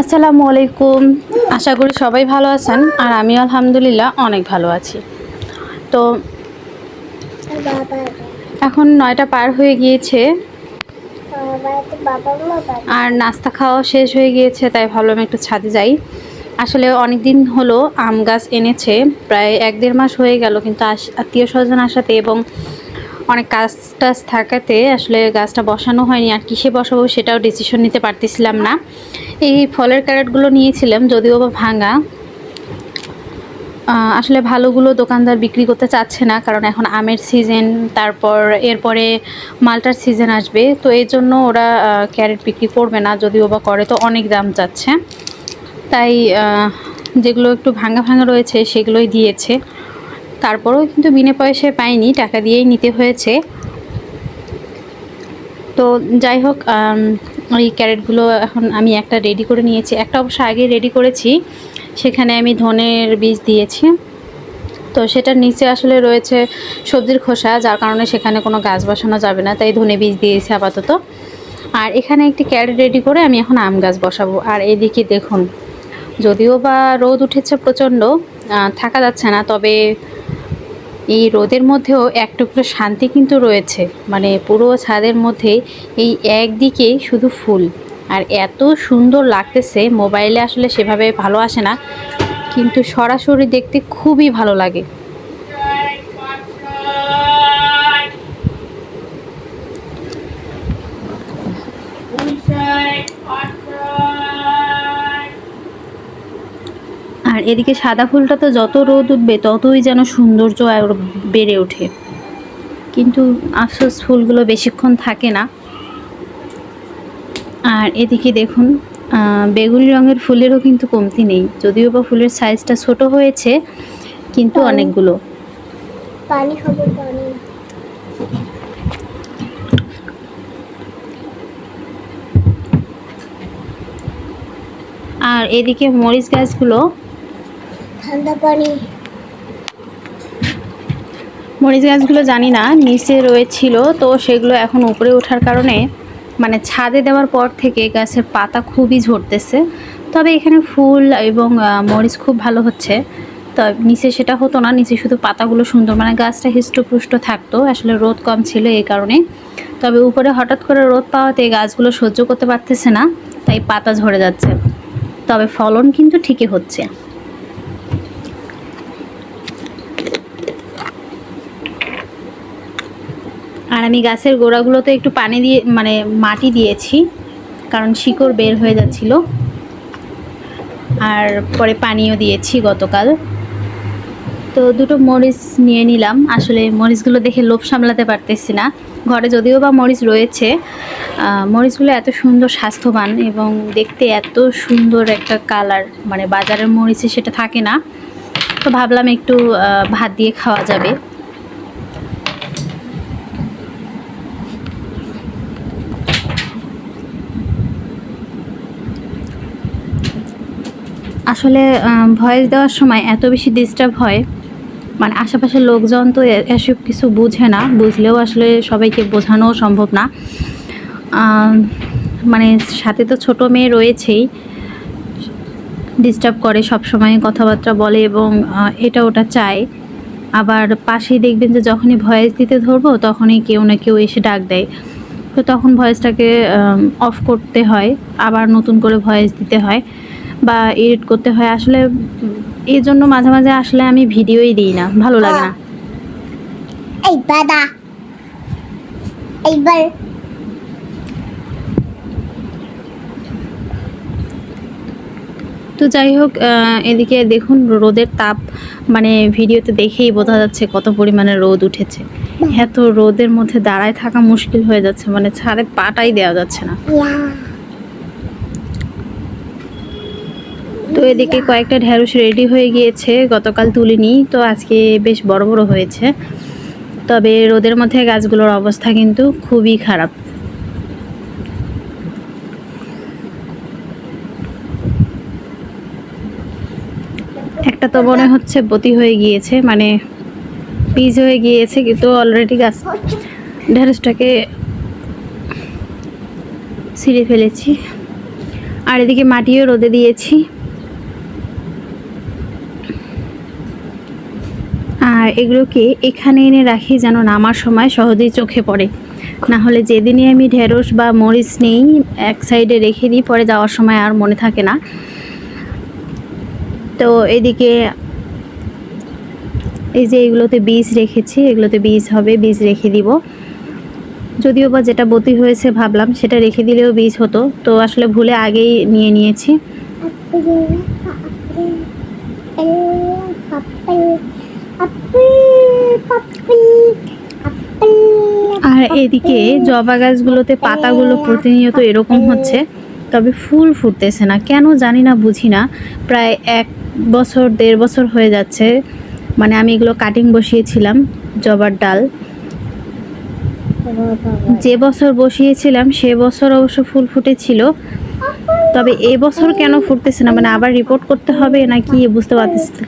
আসসালামু আলাইকুম। আশা করি সবাই ভালো আছেন, আর আমি আলহামদুলিল্লাহ অনেক ভালো আছি। তো এখন নয়টা পার হয়ে গিয়েছে, আর নাস্তা খাওয়া শেষ হয়ে গিয়েছে, তাই ভাবলাম একটু ছাদে যাই। আসলে অনেক দিন হলো আম গাছ এনেছে, প্রায় এক দেড় মাস হয়ে গেল, কিন্তু আত্মীয় স্বজন আসাতে এবং অনেক কাজ টাজ থাকাতে আসলে গাছটা বসানো হয়নি। আর কিসে বসাবো সেটাও ডিসিশন নিতে পারতেছিলাম না। এই ফলের ক্যারেটগুলো নিয়েছিলাম, যদিও বা ভাঙা। আসলে ভালোগুলো দোকানদার বিক্রি করতে চাচ্ছে না, কারণ এখন আমের সিজন তারপর এরপরে মালটার সিজন আসবে। তো এই জন্য ওরা ক্যারেট বিক্রি করবে না, যদিও বা করে। তো অনেক দাম চাচ্ছে তাই যেগুলো একটু ভাঙা ভাঙা রয়েছে, সেগুলোই দিয়েছে। তারপরেও কিন্তু বিনে পয়সায় পাইনি, টাকা দিয়েই নিতে হয়েছে। তো যাই হোক ওই ক্যারেটগুলো এখন আমি একটা রেডি করে নিয়েছি। একটা অবশ্য আগে রেডি করেছি, সেখানে আমি ধনের বীজ দিয়েছি। তো সেটার নিচে আসলে রয়েছে সবজির খোসা, যার কারণে সেখানে কোনো গাছ বসানো যাবে না, তাই ধনে বীজ দিয়েছি আপাতত। আর এখানে একটি ক্যারেট রেডি করে আমি এখন আম গাছ বসাবো। আর এদিকে দেখুন, যদিও বা রোদ উঠেছে প্রচণ্ড থাকা যাচ্ছে না, তবে এই রোদের মধ্যেও এক টুকরো শান্তি কিন্তু রয়েছে। মানে পুরো ছাদের মধ্যে এই একদিকে শুধু ফুল। আর এত সুন্দর লাগতেছে, মোবাইলে আসলে সেভাবে ভালো আসে না। কিন্তু সরাসরি দেখতে খুবই ভালো লাগে। আর এদিকে সাদা ফুলটা তো যত রোদ উঠবে ততই যেন সৌন্দর্য আর বেড়ে ওঠে। কিন্তু আফসোস ফুলগুলো বেশিক্ষণ থাকে না। আর এদিকে দেখুন বেগুনি রঙের ফুলেরও কিন্তু কমতি নেই। যদিও বা ফুলের সাইজটা ছোট হয়েছে কিন্তু অনেকগুলো। পানি আর এদিকে মরিচ গাছগুলো ঠান্ডা পানি। মরিচ গাছগুলো জানি না, নিচে রয়েছিল, তো সেগুলো এখন উপরে ওঠার কারণে মানে ছাদে দেওয়ার পর থেকে গাছের পাতা খুবই ঝরতেছে। তবে এখানে ফুল এবং মরিচ খুব ভালো হচ্ছে। তো নিচে সেটা হতো না, নিচে শুধু পাতাগুলো সুন্দর। মানে গাছটা হৃষ্টপুষ্ট থাকতো, আসলে রোদ কম ছিল এই কারণে। তবে উপরে হঠাৎ করে রোদ পাওয়াতে গাছগুলো সহ্য করতে পারতেছে না, তাই পাতা ঝরে যাচ্ছে। তবে ফলন কিন্তু ঠিকই হচ্ছে। আমি গাছের গোড়াগুলোতে একটু পানি দিয়ে মানে মাটি দিয়েছি, কারণ শিকড় বের হয়ে যাচ্ছিল। আর পরে পানিও দিয়েছি গতকাল। তো দুটো মরিচ নিয়ে নিলাম। আসলে মরিচগুলো দেখে লোভ সামলাতে পারতেছি না। ঘরে যদিও বা মরিচ রয়েছে মরিচগুলো এত সুন্দর স্বাস্থ্যবান এবং দেখতে এত সুন্দর একটা কালার মানে বাজারের মরিচে সেটা থাকে না। তো ভাবলাম একটু ভাত দিয়ে খাওয়া যাবে। আসলে ভয়েস দেওয়ার সময় এত বেশি ডিস্টার্ব হয়। মানে আশেপাশের লোকজন তো এসব কিছু বুঝে না। বুঝলেও আসলে সবাইকে বোঝানো সম্ভব না। মানে সাথে তো ছোট মেয়ে রয়েছেই। ডিস্টার্ব করে সব সময় কথাবার্তা বলে এবং এটা ওটা চায়। আবার পাশেই দেখবেন যে যখনই ভয়েস দিতে ধরবো, তখনই কেউ না কেউ এসে ডাক দেয়। তো তখন ভয়েসটাকে অফ করতে হয়। আবার নতুন করে ভয়েস দিতে হয়। বা এডিট করতে হয় আসলে এই জন্য মাঝে মাঝে আসলে আমি ভিডিওই দিই না ভালো লাগে না। এই বাদা এইবার। তো যাই হোক এদিকে দেখুন রোদের তাপ মানে ভিডিওতে দেখেই বোঝা যাচ্ছে কত পরিমাণে রোদ উঠেছে। এত রোদের মধ্যে দাঁড়ায় থাকা মুশকিল হয়ে যাচ্ছে মানে ছাদে পাটাই দেওয়া যাচ্ছে না। তো এদিকে কয়েকটা ঢ্যাঁড়স রেডি হয়ে গিয়েছে, গতকাল তুলিনি, তো আজকে বেশ বড় বড় হয়েছে। তবে রোদের মধ্যে গাছগুলোর অবস্থা কিন্তু খুবই খারাপ। একটা তো মনে হচ্ছে বতি হয়ে গিয়েছে মানে পিস হয়ে গিয়েছে, কিন্তু অলরেডি গাছ ঢ্যাঁড়সটাকে ছিঁড়ে ফেলেছি। আর এদিকে মাটিও রোদে দিয়েছি। আর এগুলোকে এখানে এনে রাখি যেন নামার সময় সহজেই চোখে পড়ে। না হলে যেদিনই আমি ঢেঁড়স বা মরিচ নেই, এক সাইডে রেখে দিই, পরে যাওয়ার সময় আর মনে থাকে না। তো এদিকে এই যে এগুলোতে বীজ রেখেছি, এগুলোতে বীজ হবে, বীজ রেখে দিব। যদিও বা যেটা বতি হয়েছে ভাবলাম, সেটা রেখে দিলেও বীজ হতো। তো আসলে ভুলে আগেই নিয়ে নিয়েছি। আর এদিকে জবা গাছগুলোতে পাতাগুলো প্রতিনিয়ত এরকম হচ্ছে, তবে ফুল ফুটতেছে না। কেন জানি না, বুঝি না। প্রায় এক বছর, দেড় বছর হয়ে যাচ্ছে। মানে আমি এগুলো কাটিং বসিয়েছিলাম, জবার ডাল। যে বছর বসিয়েছিলাম, সে বছর অবশ্য ফুল ফুটেছিল। তবে এই বছর কেন ফুটতেছে না? মানে আবার রিপোর্ট করতে হবে নাকি, বুঝতে পারতেছি না।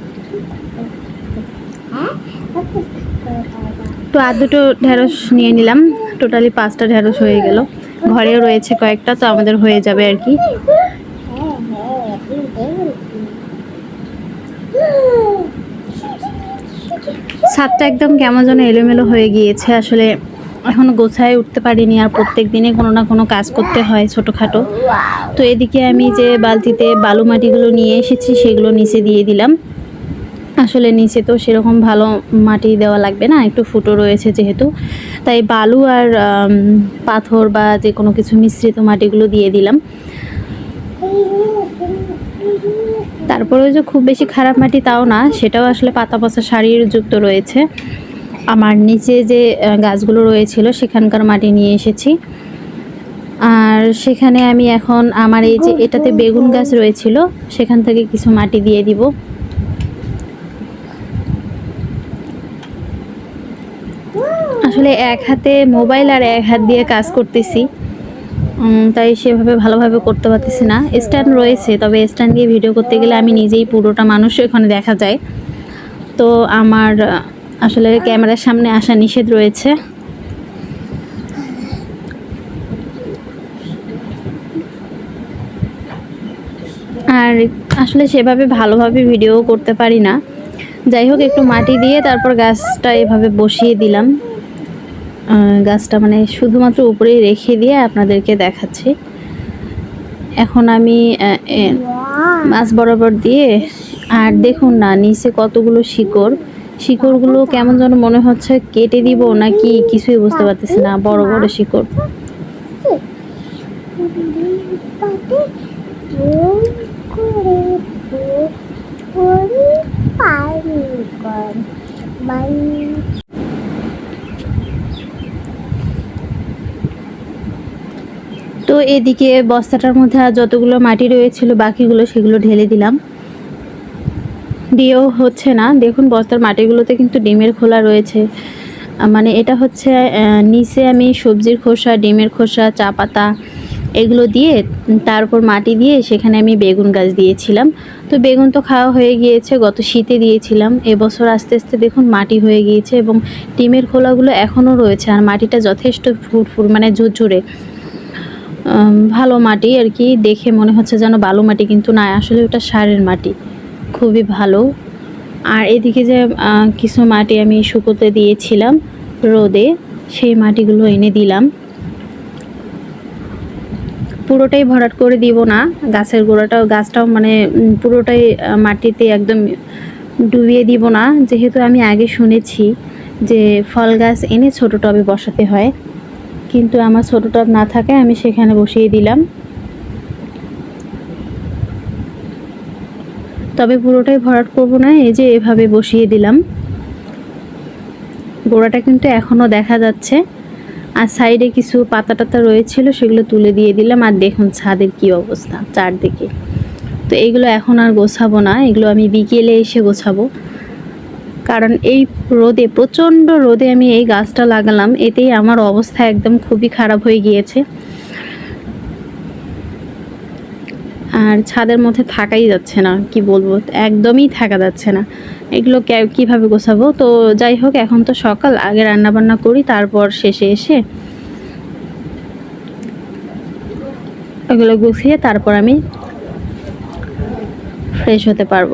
তো আর দুটো ঢেঁড়স নিয়ে নিলাম। টোটালি পাঁচটা ঢেঁড়স হয়ে গেল। ঘরেও রয়েছে কয়েকটা, তো আমাদের হয়ে যাবে আর কি। ছাদটা একদম কেমন যেন এলোমেলো হয়ে গিয়েছে। আসলে এখনও গোছায় উঠতে পারিনি আর প্রত্যেক দিনে কোনো না কোনো কাজ করতে হয় ছোটোখাটো। তো এদিকে আমি যে বালতিতে বালু মাটিগুলো নিয়ে এসেছি, সেগুলো নিচে দিয়ে দিলাম। আসলে নিচে তো সেরকম ভালো মাটি দেওয়া লাগবে না, একটু ফুটো রয়েছে যেহেতু। তাই বালু আর পাথর বা যে কোনো কিছু মিশ্রিত মাটিগুলো দিয়ে দিলাম। তারপরে যে খুব বেশি খারাপ মাটি তাও না, সেটাও আসলে পাতা পচা শাড়ির যুক্ত রয়েছে। আমার নিচে যে গাছগুলো রয়েছিল সেখানকার মাটি নিয়ে এসেছি। আর সেখানে আমি এখন আমার এই যে এটাতে বেগুন গাছ রয়েছিল, সেখান থেকে কিছু মাটি দিয়ে দিব। আসলে এক হাতে মোবাইল আর এক হাত দিয়ে কাজ করতেছি। তাই সেভাবে ভালোভাবে করতে পারতেছি না। স্ট্যান্ড রয়েছে, তবে স্ট্যান্ড দিয়ে ভিডিও করতে গেলে আমি নিজেই পুরোটা মানুষ এখানে দেখা যায়। তো আমার আসলে ক্যামেরার সামনে আসা নিষেধ রয়েছে। আর আসলে সেভাবে ভালোভাবে ভিডিও করতে পারি না। যাই হোক, একটু মাটি দিয়ে তারপর গাছটা এভাবে বসিয়ে দিলাম। গাছটা মানে শুধুমাত্র উপরেই রেখে দিয়ে আপনাদেরকে দেখাচ্ছি। এখন আমি মাছ বরাবর দিয়ে, আর দেখুন না, নিচে কতগুলো শিকড়। শিকড়গুলো কেমন যেন মনে হচ্ছে কেটে দিব নাকি কিছুই বুঝতে পারতেছি না, বড় বড় শিকড়। এদিকে বস্তাটার মধ্যে আর যতগুলো মাটি রয়েছিল বাকিগুলো সেগুলো ঢেলে দিলাম। দিয়েও হচ্ছে না। দেখুন, বস্তার মাটিগুলোতে কিন্তু ডিমের খোলা রয়েছে। মানে এটা হচ্ছে নিচে আমি সবজির খোসা, ডিমের খোসা, চা পাতা এগুলো দিয়ে তারপর মাটি দিয়ে সেখানে আমি বেগুন গাছ দিয়েছিলাম। তো বেগুন তো খাওয়া হয়ে গিয়েছে, গত শীতে দিয়েছিলাম। এবছর আস্তে আস্তে দেখুন মাটি হয়ে গিয়েছে এবং ডিমের খোলাগুলো এখনও রয়েছে আর মাটিটা যথেষ্ট ফুরফুর মানে ঝুরঝুরে। ভালো মাটি আর কি। দেখে মনে হচ্ছে যেন বালু মাটি, কিন্তু না, আসলে ওটা সারের মাটি। খুবই ভালো। আর এদিকে যে কিছু মাটি আমি শুকোতে দিয়েছিলাম রোদে, সেই মাটিগুলো এনে দিলাম। পুরোটাই ভরাট করে দিব না। গাছের গোড়াটাও, গাছটাও মানে পুরোটাই মাটিতে একদম ডুবিয়ে দিব না। যেহেতু আমি আগে শুনেছি যে, ফল গাছ এনে ছোটো টবে বসাতে হয়। কিন্তু আমার ছোটো টব না থাকায় আমি সেখানে বসিয়ে দিলাম। তবে পুরোটাই ভরাট করব না, এই যে এভাবে বসিয়ে দিলাম। গোড়াটা কিন্তু এখনও দেখা যাচ্ছে। আর সাইডে কিছু পাতা টাতা রয়েছিল, সেগুলো তুলে দিয়ে দিলাম। আর দেখুন ছাদের কি অবস্থা চারদিকে। তো এইগুলো এখন আর গোছাবো না, এগুলো আমি বিকেলে এসে গোছাবো। কারণ এই রোদে, প্রচণ্ড রোদে আমি এই গাছটা লাগালাম, এতেই আমার অবস্থা একদম খুবই খারাপ হয়ে গিয়েছে। আর ছাদের মধ্যে থাকাই যাচ্ছে না, কি বলব, একদমই থাকা যাচ্ছে না। এগুলো কীভাবে গোছাবো? তো যাই হোক, এখন তো সকাল, আগে রান্না বান্না করি, তারপর শেষে এসে ওগুলো গুছিয়ে তারপর আমি ফ্রেশ হতে পারব।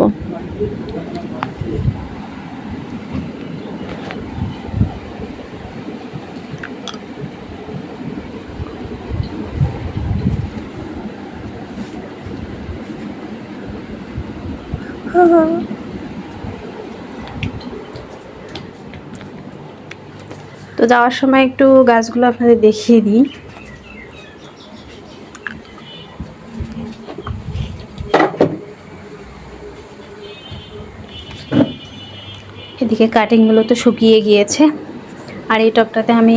তো যাওয়ার সময় একটু গাছগুলো আপনাদের দেখিয়ে দিই। এদিকে কাটিংগুলো তো শুকিয়ে গিয়েছে। আর এই টবটাতে আমি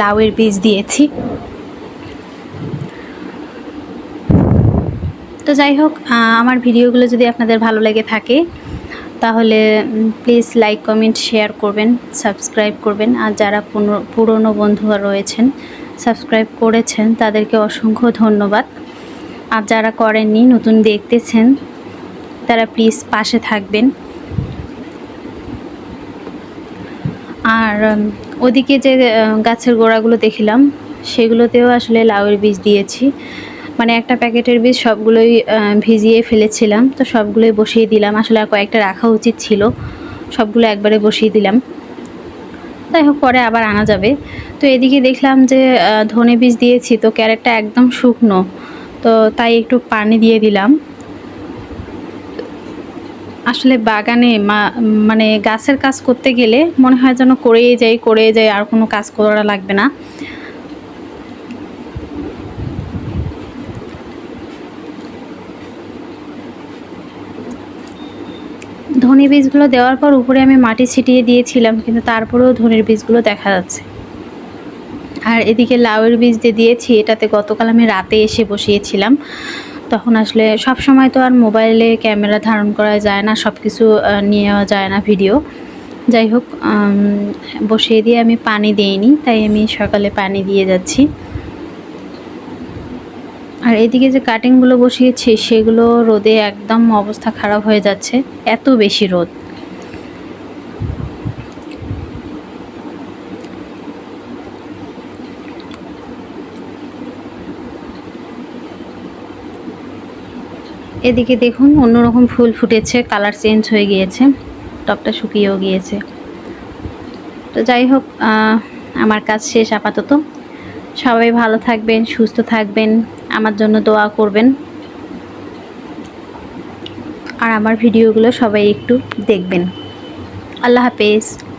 লাউয়ের বীজ দিয়েছি। তো যাই হোক আমার ভিডিওগুলো যদি আপনাদের ভালো লেগে থাকে, তাহলে প্লিজ লাইক কমেন্ট শেয়ার করবেন সাবস্ক্রাইব করবেন। আর যারা পুরনো বন্ধুরা রয়েছেন সাবস্ক্রাইব করেছেন, তাদেরকে অসংখ্য ধন্যবাদ। আর যারা করেননি, নতুন দেখতেছেন, তারা প্লিজ পাশে থাকবেন। আর ওদিকে যে গাছের গোড়াগুলো দেখলাম, সেগুলোতেও আসলে লাউয়ের বীজ দিয়েছি। মানে একটা প্যাকেটের বীজ সবগুলোই ভিজিয়ে ফেলেছিলাম। তো সবগুলোই বসিয়ে দিলাম। আসলে আর কয়েকটা রাখা উচিত ছিল। সবগুলো একবারে বসিয়ে দিলাম। যাই হোক, পরে আবার আনা যাবে। তো এদিকে দেখলাম যে ধনে বীজ দিয়েছি। তো ক্যারেটটা একদম শুকনো। তো তাই একটু পানি দিয়ে দিলাম। আসলে বাগানে মানে গাছের কাজ করতে গেলে মনে হয় যেন করেই যাই করেই যাই, আর কোনো কাজ করা লাগবে না। ধনে বীজগুলো দেওয়ার পর উপরে আমি মাটি ছিটিয়ে দিয়েছিলাম, কিন্তু তারপরেও ধনের বীজগুলো দেখা যাচ্ছে। আর এদিকে লাউয়ের বীজ যে দিয়েছি, এটাতে গতকাল আমি রাতে এসে বসিয়েছিলাম। তখন আসলে সব সময় তো আর মোবাইলে ক্যামেরা ধারণ করা যায় না সব কিছু নেওয়া যায় না ভিডিও। যাই হোক বসিয়ে দিয়ে আমি পানি দিইনি, তাই আমি সকালে পানি দিয়ে যাচ্ছি। আর এদিকে যে কাটিংগুলো বসিয়েছি, সেগুলো রোদে একদম অবস্থা খারাপ হয়ে যাচ্ছে। এত বেশি রোদ। এদিকে দেখুন, অন্যরকম ফুল ফুটেছে কালার চেঞ্জ হয়ে গিয়েছে, টপটা শুকিয়েও গিয়েছে। তো যাই হোক আমার কাজ শেষ আপাতত। সবাই ভালো থাকবেন, সুস্থ থাকবেন, আমার জন্য দোয়া করবেন। আর আমার ভিডিওগুলো সবাই একটু দেখবেন। আল্লাহ হাফেজ।